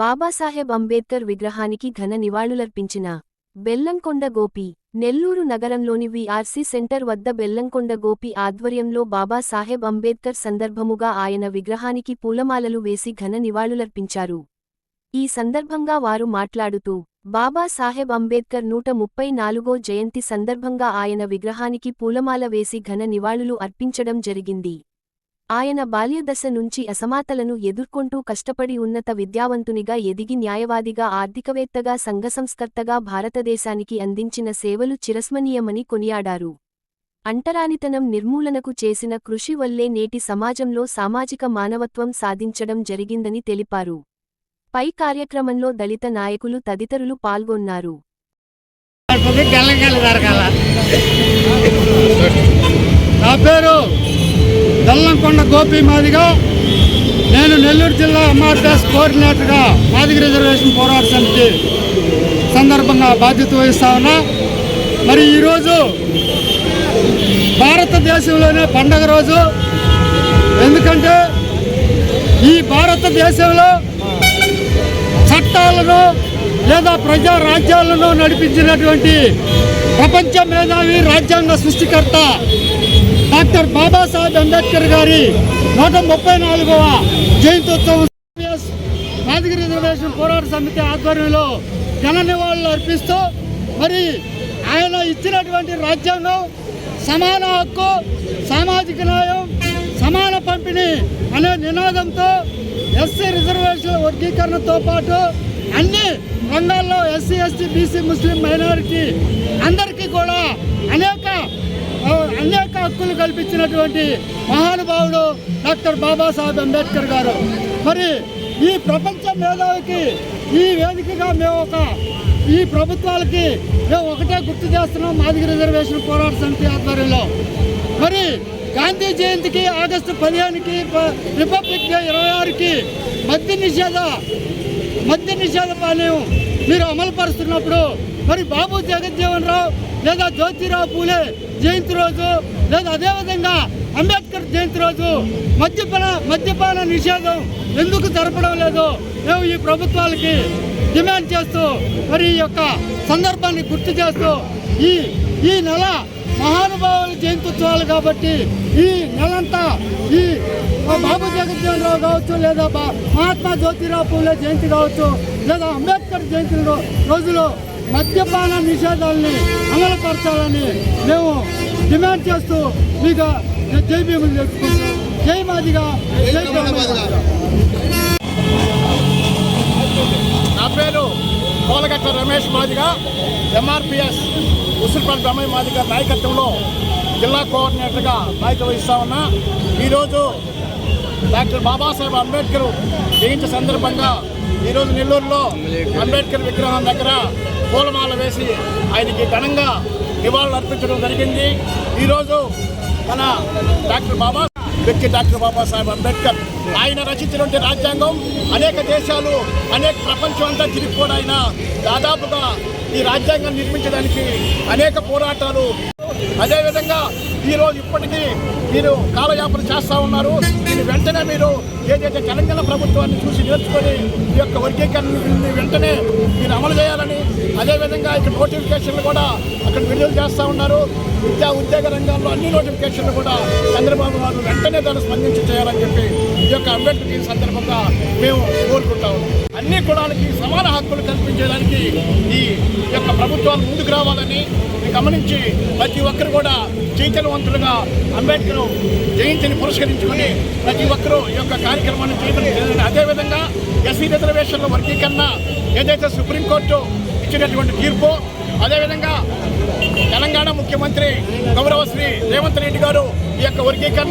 బాబాసాహెబ్ అంబేద్కర్ విగ్రహానికి ఘన నివాళులర్పించిన బెల్లంకొండ గోపి నెల్లూరు నగరంలోని విఆర్సీ సెంటర్ వద్ద బెల్లంకొండ గోపి ఆధ్వర్యంలో బాబాసాహెబ్ అంబేద్కర్ సందర్భముగా ఆయన విగ్రహానికి పూలమాలలు వేసి ఘన నివాళులర్పించారు. ఈ సందర్భంగా వారు మాట్లాడుతూ బాబాసాహెబ్ అంబేద్కర్ నూట ముప్పై నాలుగో జయంతి సందర్భంగా ఆయన విగ్రహానికి పూలమాల వేసి ఘన నివాళులు అర్పించడం జరిగింది. ఆయన బాల్యదశ నుంచి అసమాతలను ఎదుర్కొంటూ కష్టపడి ఉన్నత విద్యావంతునిగా ఎదిగి న్యాయవాదిగా ఆర్థికవేత్తగా సంఘసంస్కర్తగా భారతదేశానికి అందించిన సేవలు చిరస్మనీయమని కొనియాడారు. అంటరానితనం నిర్మూలనకు చేసిన కృషి వల్లే నేటి సమాజంలో సామాజిక మానవత్వం సాధించడం జరిగిందని తెలిపారు. పై కార్యక్రమంలో దళిత నాయకులు తదితరులు పాల్గొన్నారు. నా పేరు దల్లంకొండ గోపి మాదిగా. నేను నెల్లూరు జిల్లా ఎంఆర్పిఎస్ కోఆర్డినేటర్గా మాదిగ రిజర్వేషన్ పోరాట సమితి సందర్భంగా బాధ్యత వహిస్తా ఉన్నా. మరి ఈరోజు భారతదేశంలోనే పండగ రోజు. ఎందుకంటే ఈ భారతదేశంలో చట్టాలను లేదా ప్రజా రాజ్యాలను నడిపించినటువంటి ప్రపంచ మేధావి రాజ్యాంగ సృష్టికర్త డాక్టర్ బాబాసాహెబ్ అంబేద్కర్ గారి నూట ముప్పై నాలుగవ జయంతోత్సవం యాదగిరి రిజర్వేషన్ పోరాట సమితి ఆధ్వర్యంలో ఘన నివాళులు అర్పిస్తూ మరి ఆయన ఇచ్చినటువంటి రాజ్యాంగం సమాన హక్కు సామాజిక న్యాయం సమాన పంపిణీ అనే నినాదంతో ఎస్సీ రిజర్వేషన్ వర్గీకరణతో పాటు అన్ని రంగాల్లో SC ST BC Muslim minority అందరికీ కూడా అనేక హక్కులు కల్పించినటువంటి మహానుభావుడు డాక్టర్ బాబాసాహెబ్ అంబేద్కర్ గారు. మరి ఈ ప్రపంచ మేధావికి ఈ వేదికగా మేము ఒక ఈ ప్రభుత్వాలకి మేము ఒకటే గుర్తు చేస్తున్నాం మాదిగ రిజర్వేషన్ పోరాట సమితి ఆధ్వర్యంలో. మరి గాంధీ జయంతికి ఆగస్టు పదిహేనుకి ప- రిపబ్లిక్ డే ఇరవై ఆరుకి మద్య నిషేధ మద్య నిషేధ పాలయం మీరు అమలు పరుస్తున్నప్పుడు మరి బాబు జగజ్జీవన్ రావు లేదా జ్యోతిరావు పూలే జయంతి రోజు లేదా అదేవిధంగా అంబేద్కర్ జయంతి రోజు మద్యపాన మద్యపాన నిషేధం ఎందుకు జరపడం లేదు మేము ఈ ప్రభుత్వాలకి డిమాండ్ చేస్తూ మరి ఈ యొక్క సందర్భాన్ని గుర్తు చేస్తూ ఈ ఈ నెల మహానుభావుల జయంత్యోత్సవాలు కాబట్టి ఈ నెలంతా ఈ బాబు జగజ్జీవన్ రావు కావచ్చు లేదా మహాత్మా జ్యోతిరావు పూలే జయంతి కావచ్చు లేదా అంబేద్కర్ జయంతి రోజులో మద్యపాన నిషేధాలని అమలుపరచాలని మేము డిమాండ్ చేస్తూ మీకు జై భీములు చెప్పుకుంటాం జై మాదిగా జై. నా పేరు కోలగట్ట రమేష్ మాదిగా ఎంఆర్పిఎస్ ఉసిరిపల్లి బ్రహ్మయ్య మాదిగా నాయకత్వంలో జిల్లా కోఆర్డినేటర్గా బాధ్యత వహిస్తా ఉన్నా. ఈరోజు డాక్టర్ బాబాసాహెబ్ అంబేద్కర్ జయంతి సందర్భంగా ఈరోజు నెల్లూరులో అంబేద్కర్ విగ్రహం దగ్గర పూలమాల వేసి ఆయనకి ఘనంగా నివాళులు అర్పించడం జరిగింది. ఈరోజు మన డాక్టర్ బాబా వ్యక్తి డాక్టర్ బాబాసాహెబ్ అంబేద్కర్ ఆయన రచించినటువంటి రాజ్యాంగం. అనేక దేశాలు అనేక ప్రపంచం అంతా తిరిగి కూడా ఆయన దాదాపుగా ఈ రాజ్యాంగం నిర్మించడానికి అనేక పోరాటాలు. అదేవిధంగా ఈరోజు ఇప్పటికీ మీరు కాలయాపన చేస్తూ ఉన్నారు. దీన్ని వెంటనే మీరు ఏదైతే తెలంగాణ ప్రభుత్వాన్ని చూసి నేర్చుకొని ఈ యొక్క వర్గీకరణ వెంటనే మీరు అమలు చేయాలని అదేవిధంగా ఇక్కడ నోటిఫికేషన్లు కూడా అక్కడ విడుదల చేస్తూ ఉన్నారు. విద్యా ఉద్యోగ రంగాల్లో అన్ని నోటిఫికేషన్లు కూడా చంద్రబాబు గారు వెంటనే దాన్ని స్పందించి చేయాలని చెప్పి ఈ యొక్క అంబేద్కర్ సందర్భంగా మేము కోరుకుంటాం అన్ని కులాలకి సమాన హక్కులు కల్పించడానికి ఈ యొక్క ప్రభుత్వాలు ముందుకు రావాలని గమనించి ప్రతి ఒక్కరు కూడా చైతన్యవంతులుగా అంబేద్కర్ జయంతిని పురస్కరించుకొని ప్రతి ఒక్కరూ ఈ యొక్క కార్యక్రమాన్ని చేయడం అదేవిధంగా ఎస్సీ రిజర్వేషన్ల వర్గీకరణ ఏదైతే సుప్రీంకోర్టు ఇచ్చినటువంటి తీర్పు అదేవిధంగా తెలంగాణ ముఖ్యమంత్రి గౌరవ శ్రీ రేవంత్ రెడ్డి గారు ఈ యొక్క వర్గీకరణ